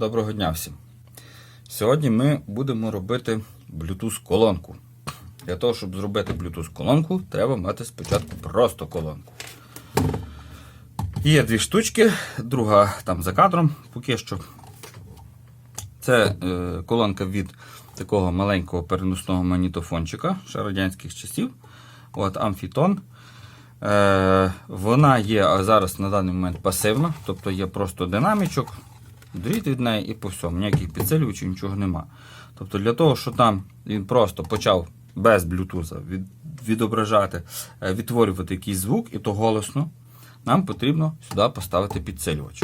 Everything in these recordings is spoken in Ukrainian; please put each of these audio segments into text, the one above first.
Доброго дня всім. Сьогодні ми будемо робити Bluetooth-колонку. Для того, щоб зробити Bluetooth-колонку, треба мати спочатку просто колонку. Є дві штучки, друга там за кадром поки що. Це е, колонка від такого маленького переносного магнітофончика ще радянських часів. От, Амфітон. Е, вона є зараз на даний момент пасивна, тобто є просто динамічок, дріт від неї і по всьому. Ніяких підсилювачів, нічого нема. Тобто для того, щоб там він просто почав без блютуза від, відображати, е, відтворювати якийсь звук, і то голосно, нам потрібно сюди поставити підсилювач.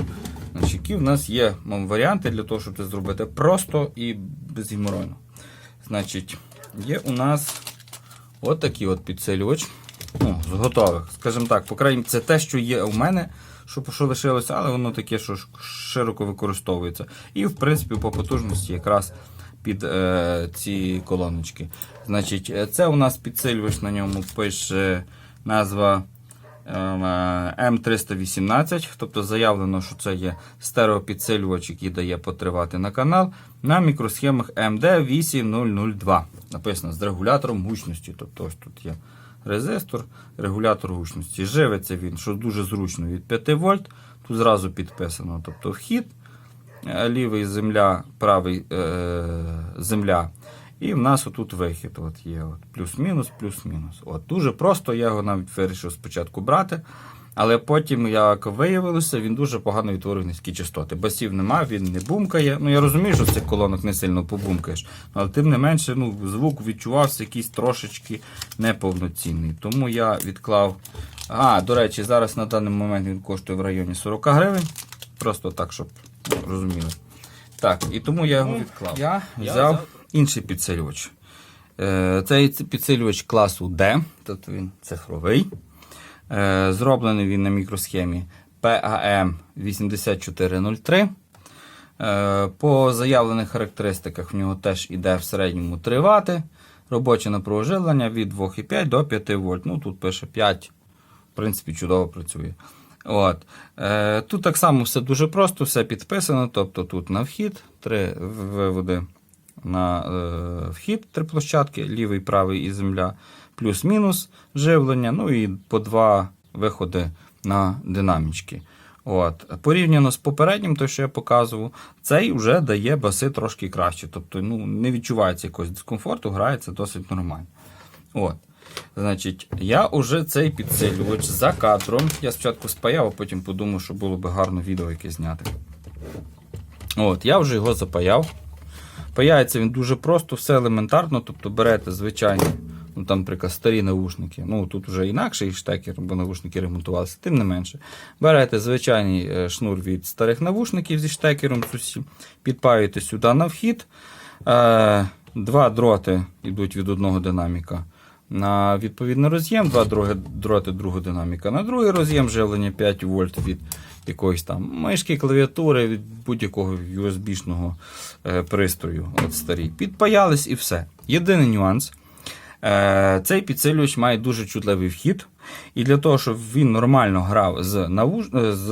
Значить, які в нас є варіанти для того, щоб це зробити просто і безгеморойно. Значить, є у нас от от підсилювач. Ну, з готових. Скажімо так, по крайній це те, що є у мене, що, що лишилося, але воно таке, що широко використовується. І, в принципі, по потужності якраз під е, ці колоночки. Значить, е, це у нас підсилювач, на ньому пише назва е, М318, тобто заявлено, що це є стереопідсилювач, який дає потривати на канал на мікросхемах MD8002. Написано з регулятором гучності. Тобто ось тут є резистор, регулятор гучності. Живиться він, що дуже зручно, від 5 вольт. Тут зразу підписано. Тобто вхід, е, лівий земля, правий е, земля. І в нас отут вихід. От є от, плюс-мінус, плюс-мінус. От, Дуже просто, я його навіть вирішив спочатку брати. Але потім, як виявилося, він дуже погано відтворює низькі частоти. Басів нема, він не бумкає. Ну я розумію, що з цих колонок не сильно побумкаєш, але тим не менше ну, звук відчувався якийсь трошечки неповноцінний. Тому я відклав. А, до речі, зараз на даний момент він коштує в районі 40 гривень. Просто так, щоб ну, розуміли. Так, і тому я його відклав. Я я взяв взяв- інший підсилювач. Е, Цей підсилювач класу D, тобто він цифровий. Е, Зроблений він на мікросхемі PAM 8403. Е, По заявлених характеристиках в нього теж іде в середньому 3 Вт. Робоче напругоживлення від 2,5 до 5 вольт. Ну, тут пише 5, в принципі, чудово працює. От. Е, тут так само все дуже просто, все підписано. Тобто тут на вхід, три виводи на вхід, три площадки, лівий, правий і земля, плюс-мінус живлення, ну і по два виходи на динамічки. От. Порівняно з попереднім, той, що я показував, цей вже дає баси трошки краще. Тобто ну, не відчувається якогось дискомфорту, грається досить нормально. От. Значить, я уже цей підсилювач за кадром. Я спочатку спаяв, а потім подумав, що було б гарно відео яке зняти. От, я вже його запаяв. Паяється він дуже просто, все елементарно. Тобто берете звичайні, ну там, наприклад, старі наушники. Ну тут вже інакший штекер, бо наушники ремонтувалися, тим не менше. Берете звичайний е, шнур від старих навушників зі штекером, підпаюєте сюди на вхід. Е, Два дроти йдуть від одного динаміка на відповідний роз'єм, два дроти другого динаміка. На другий роз'єм живлення 5 вольт від якоїсь там мишки, клавіатури, від будь-якого USB-шного е, пристрою. От старі. Підпаялись і все. Єдиний нюанс. Е, цей підсилювач має дуже чутливий вхід. І для того, щоб він нормально грав з, навуш... е, з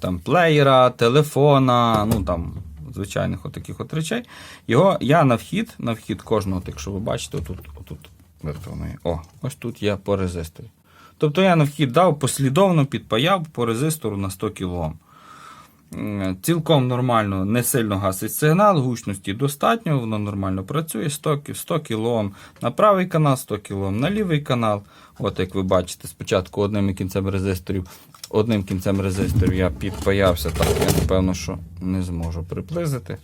там, плеєра, телефона, ну там, звичайних отаких от речей, його я на вхід, на вхід кожного, от, якщо ви бачите, отут, отут, то? О, ось тут є по резисторі. Тобто я на вхід дав послідовно підпаяв по резистору на 100 кОм. Цілком нормально, не сильно гасить сигнал, гучності достатньо, воно нормально працює. 100, 100 кОм на правий канал, 100 кОм на лівий канал. От як ви бачите, спочатку одним кінцем резисторів, одним кінцем резисторів я підпаявся, так я напевно, що не зможу приблизити.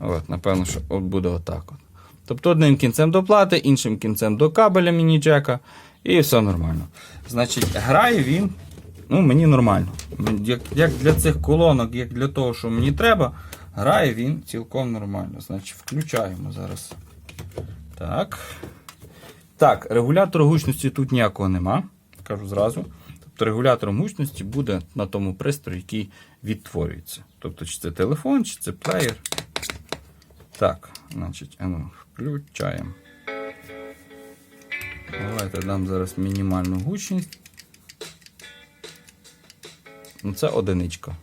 От, напевно, що от буде отак. От. Тобто одним кінцем до плати, іншим кінцем до кабеля міні-джека, і все нормально. Значить, грає він ну, мені нормально. Як, як для цих колонок, як для того, що мені треба, грає він цілком нормально. Значить, включаємо зараз. Так. Так, регулятора гучності тут ніякого нема. Кажу зразу. Тобто регулятором гучності буде на тому пристрої, який відтворюється. Тобто, чи це телефон, чи це плеєр. Так, значить, ну, включаємо. Давайте дам зараз мінімальну гучність. Ну, це одиничка.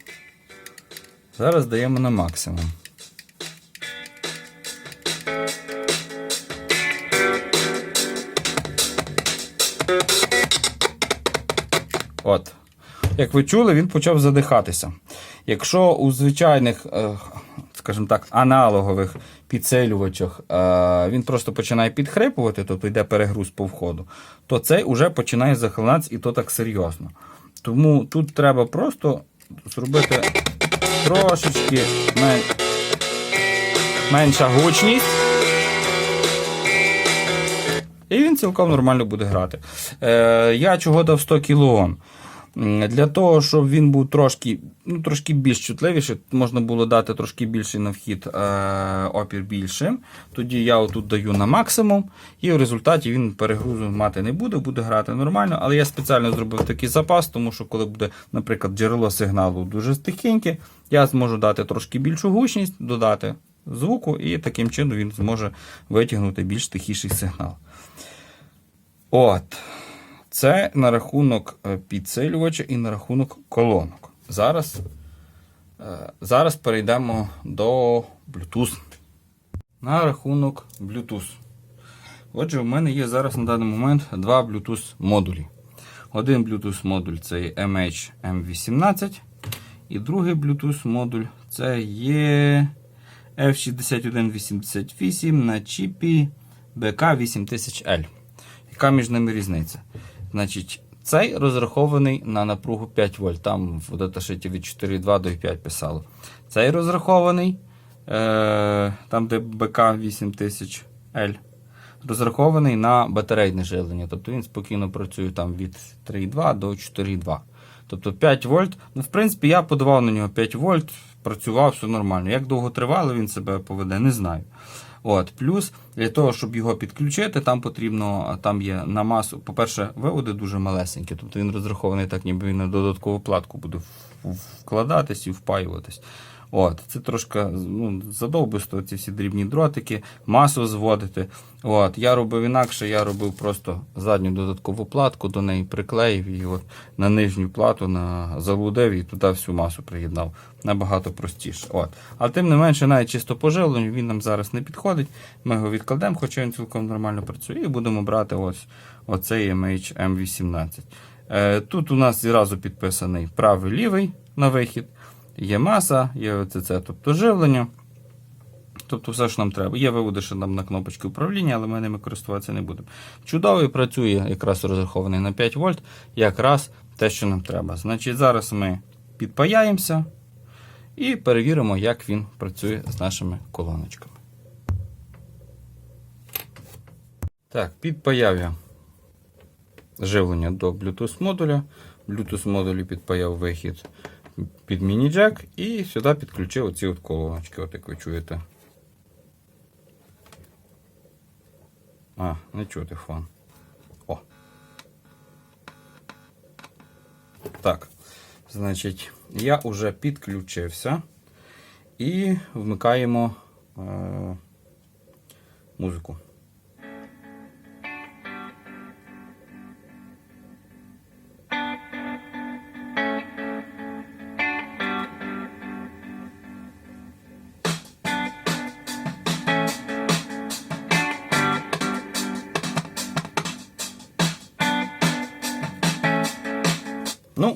Зараз даємо на максимум. От. Як ви чули, він почав задихатися. Якщо у звичайних, е, скажімо так, аналогових підсилювачах е, він просто починає підхрипувати, тобто йде перегруз по входу, то цей уже починає захлинатися і то так серйозно. Тому тут треба просто зробити трошечки мен- менша гучність. І він цілком нормально буде грати. Е, я чого дав 100 кОм? Для того, щоб він був трошки, ну, трошки більш чутливіший, можна було дати трошки більший на вхід е, опір більшим. Тоді я отут даю на максимум, і в результаті він перегрузу мати не буде, буде грати нормально. Але я спеціально зробив такий запас, тому що коли буде, наприклад, джерело сигналу дуже тихеньке, я зможу дати трошки більшу гучність, додати звуку, і таким чином він зможе витягнути більш тихіший сигнал. От. Це на рахунок е, підсилювача і на рахунок колонок. Зараз, е, зараз перейдемо до Bluetooth. На рахунок Bluetooth. Отже, в мене є зараз на даний момент два Bluetooth модулі. Один Bluetooth модуль це є MH-M18, і другий Bluetooth модуль це є F6188 на чіпі BK8000L. Яка між ними різниця? Значить, цей розрахований на напругу 5 вольт. Там в даташиті від 4,2 до 5 писало. Цей розрахований, е, там де БК 8000L, розрахований на батарейне живлення. Тобто він спокійно працює там від 3,2 до 4,2. Тобто 5 вольт. Ну, в принципі, я подавав на нього 5 вольт, працював, все нормально. Як довго тривало, він себе поведе, не знаю. От, Плюс для того, щоб його підключити, там потрібно, там є на масу. По-перше, виводи дуже малесенькі, тобто він розрахований так, ніби він на додаткову платку буде вкладатись і впаюватись. От, Це трошки ну, задовбисто, ці всі дрібні дротики, масу зводити. От, Я робив інакше, я робив просто задню додаткову платку, до неї приклеїв і от на нижню плату на залудив і туди всю масу приєднав. Набагато простіше. От. Але тим не менше, навіть чисто по живленню він нам зараз не підходить. Ми його відкладемо, хоча він цілком нормально працює, і будемо брати ось оцей MH M18. Е, тут у нас зразу підписаний правий лівий на вихід. Є маса, є ОЦЦ, тобто живлення. Тобто все, що нам треба. Є виводи, що нам на кнопочки управління, але ми ними користуватися не будемо. Чудовий працює, якраз розрахований на 5 вольт, якраз те, що нам треба. Значить, зараз ми підпаяємося і перевіримо, як він працює з нашими колоночками. Так, підпаяв я живлення до Bluetooth модуля. Bluetooth модулі підпаяв вихід під міні-джек і сюди підключив оці от колоночки, от як ви чуєте. А, не чути фон. О. Так. Значить, я вже підключився і вмикаємо е, музику.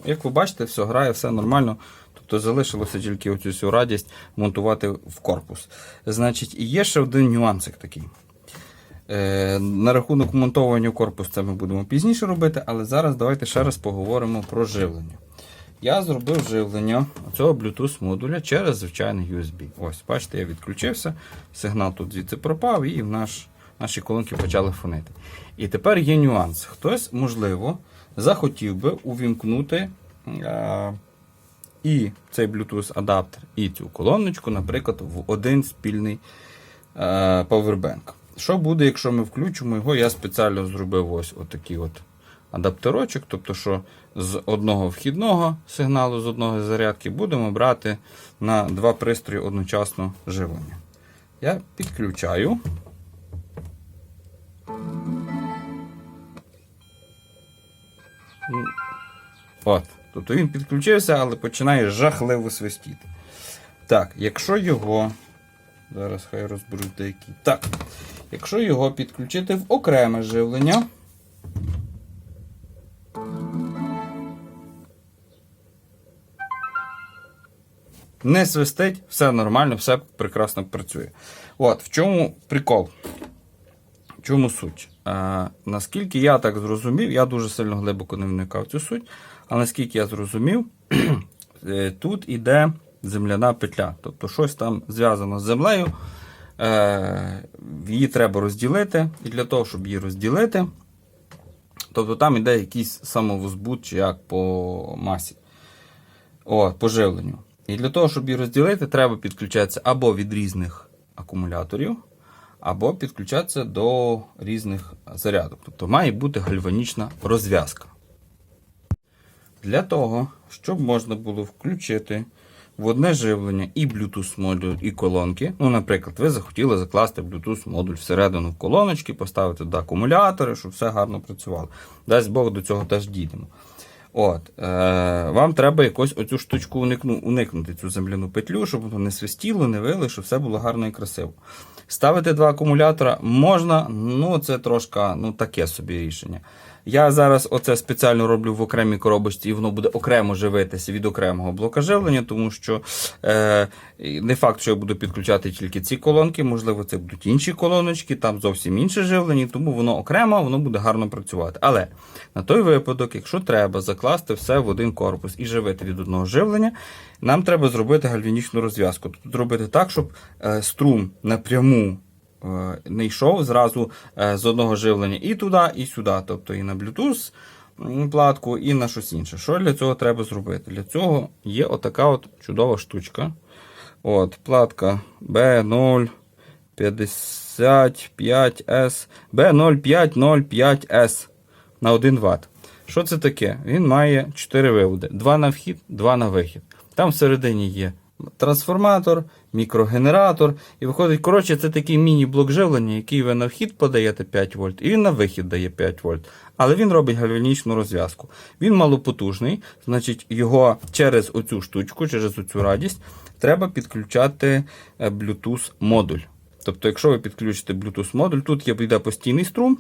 Як ви бачите, все грає, все нормально. Тобто залишилося тільки оцю всю радість монтувати в корпус. Значить, і є ще один нюансик такий. Е, на рахунок монтовування в корпус це ми будемо пізніше робити, але зараз давайте ще раз поговоримо про живлення. Я зробив живлення цього Bluetooth модуля через звичайний USB. Ось, бачите, я відключився, сигнал тут звідси пропав, і в наш, наші колонки почали фонити. І тепер є нюанс. Хтось, можливо, захотів би увімкнути е, і цей Bluetooth адаптер, і цю колоночку, наприклад, в один спільний е, повербенк. Що буде, якщо ми включимо його? Я спеціально зробив ось отакий от адаптерочок, тобто, що з одного вхідного сигналу, з одного зарядки будемо брати на два пристрої одночасно живлення. Я підключаю. От. Тобто він підключився, але починає жахливо свистіти. Так, якщо його. Зараз хай розберуть деякі. Так. Якщо його підключити в окреме живлення. Не свистить, все нормально, все прекрасно працює. От, в чому прикол? В чому суть? Е, наскільки я так зрозумів, я дуже сильно глибоко не вникав цю суть, але наскільки я зрозумів, е, тут іде земляна петля. Тобто щось там зв'язано з землею. Е, її треба розділити. І для того, щоб її розділити, тобто там іде якийсь самовозбуд чи як по масі. О, по живленню. І для того, щоб її розділити, треба підключатися або від різних акумуляторів, або підключатися до різних зарядок. Тобто має бути гальванічна розв'язка. Для того, щоб можна було включити в одне живлення і Bluetooth модуль, і колонки. Ну, наприклад, ви захотіли закласти Bluetooth модуль всередину в колоночки, поставити туди акумулятори, щоб все гарно працювало. Дасть Бог, до цього теж дійдемо. От, е, Вам треба якось оцю штучку уникну, уникнути, цю земляну петлю, щоб воно не свистіло, не вили, щоб все було гарно і красиво. Ставити два акумулятора можна, ну це трошки ну, таке собі рішення. Я зараз оце спеціально роблю в окремій коробочці, і воно буде окремо живитися від окремого блока живлення, тому що е, не факт, що я буду підключати тільки ці колонки, можливо, це будуть інші колоночки, там зовсім інше живлення, тому воно окремо, воно буде гарно працювати. Але на той випадок, якщо треба закласти все в один корпус і живити від одного живлення, нам треба зробити гальванічну розв'язку. Тобто зробити так, щоб е, струм напряму не йшов зразу е, з одного живлення і туди, і сюди. Тобто і на Bluetooth платку, і на щось інше. Що для цього треба зробити? Для цього є отака от чудова штучка. От, Платка B055S B0505S на 1 Вт. Що це таке? Він має 4 виводи: 2 на вхід, 2 на вихід. Там всередині є трансформатор, мікрогенератор. І виходить, коротше, це такий міні-блок живлення, який ви на вхід подаєте 5 вольт, і він на вихід дає 5 вольт. Але він робить гальванічну розв'язку. Він малопотужний, значить, його через оцю штучку, через оцю радість, треба підключати е, Bluetooth модуль. Тобто, якщо ви підключите Bluetooth модуль, тут є йде постійний струм.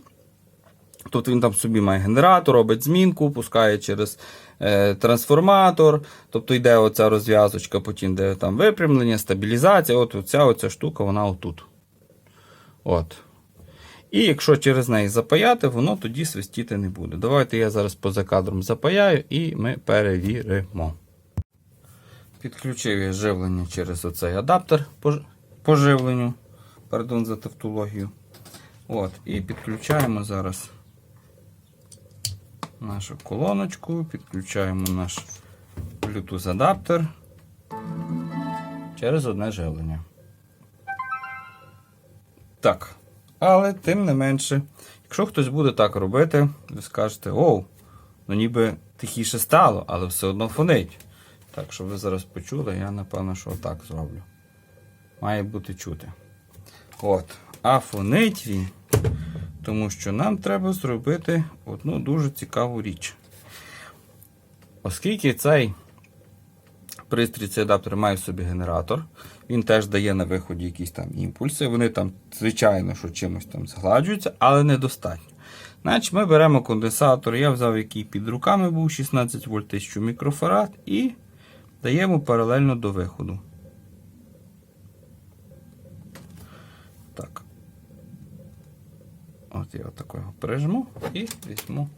Тобто він там собі має генератор, робить змінку, пускає через е, трансформатор. Тобто йде оця розв'язочка, потім йде там випрямлення, стабілізація. От оця, оця штука, вона отут. От. І якщо через неї запаяти, воно тоді свистіти не буде. Давайте я зараз поза кадром запаяю і ми перевіримо. Підключив я живлення через оцей адаптер по живленню. Пардон за тавтологію. От, і підключаємо зараз нашу колоночку, підключаємо наш Bluetooth адаптер через одне живлення. Так. Але тим не менше, якщо хтось буде так робити, ви скажете, оу, ну ніби тихіше стало, але все одно фонить. Так, щоб ви зараз почули, я напевно, що отак зроблю. Має бути чути. От. А фонить він, тому що нам треба зробити одну дуже цікаву річ. Оскільки цей пристрій, цей адаптер має в собі генератор, він теж дає на виході якісь там імпульси. Вони там, звичайно, що чимось там згладжуються, але недостатньо. Значить, ми беремо конденсатор, я взяв, який під руками був 16 вольт 1000 мікрофарад, і даємо паралельно до виходу. Так. От я отако його прижму і візьму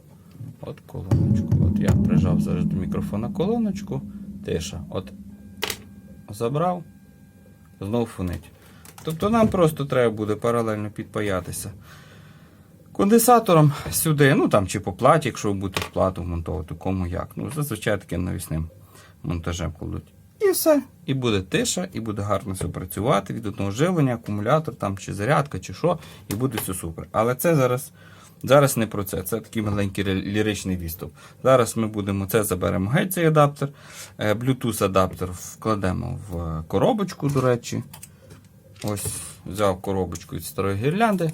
от колоночку. От я прижав зараз до мікрофона колоночку, тиша. От забрав, знову фонить. Тобто нам просто треба буде паралельно підпаятися конденсатором сюди, ну там чи по платі, якщо ви будете плату вмонтовувати, кому як. Ну, зазвичай таким навісним монтажем кладуть. І все. І буде тиша, і буде гарно все працювати від одного живлення, акумулятор там, чи зарядка, чи що, і буде все супер. Але це зараз. Зараз не про це, це такий маленький ліричний відступ. Зараз ми будемо це заберемо геть цей адаптер. Е, Bluetooth адаптер вкладемо в коробочку, до речі. Ось взяв коробочку від старої гірлянди.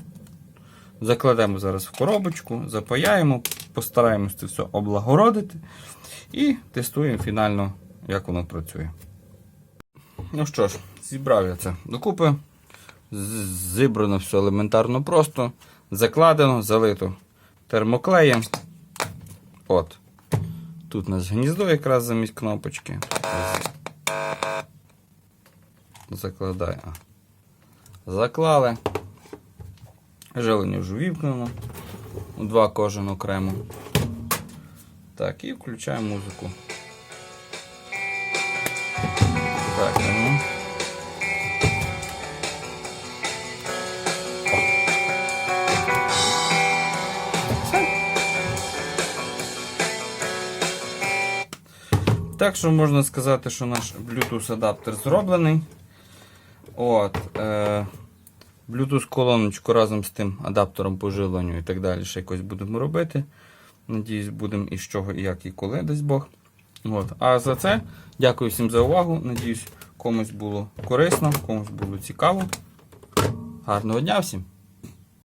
Закладемо зараз в коробочку, запаяємо, постараємось це все облагородити і тестуємо фінально, як воно працює. Ну що ж, зібрав я це докупи. Зібрано все елементарно просто. Закладено, залито термоклеєм. От. Тут у нас гніздо якраз замість кнопочки. Закладай. А. Заклали. Жилення вже вімкнено. У два кожен окремо. Так, і включаємо музику. Так, ну. Так що можна сказати, що наш Bluetooth адаптер зроблений. От, е, Bluetooth колоночку разом з тим адаптером по живленню і так далі ще якось будемо робити. Надіюсь, будемо і з чого, і як, і коли, дасть Бог. От. А за це дякую всім за увагу. Надіюсь, комусь було корисно, комусь було цікаво. Гарного дня всім!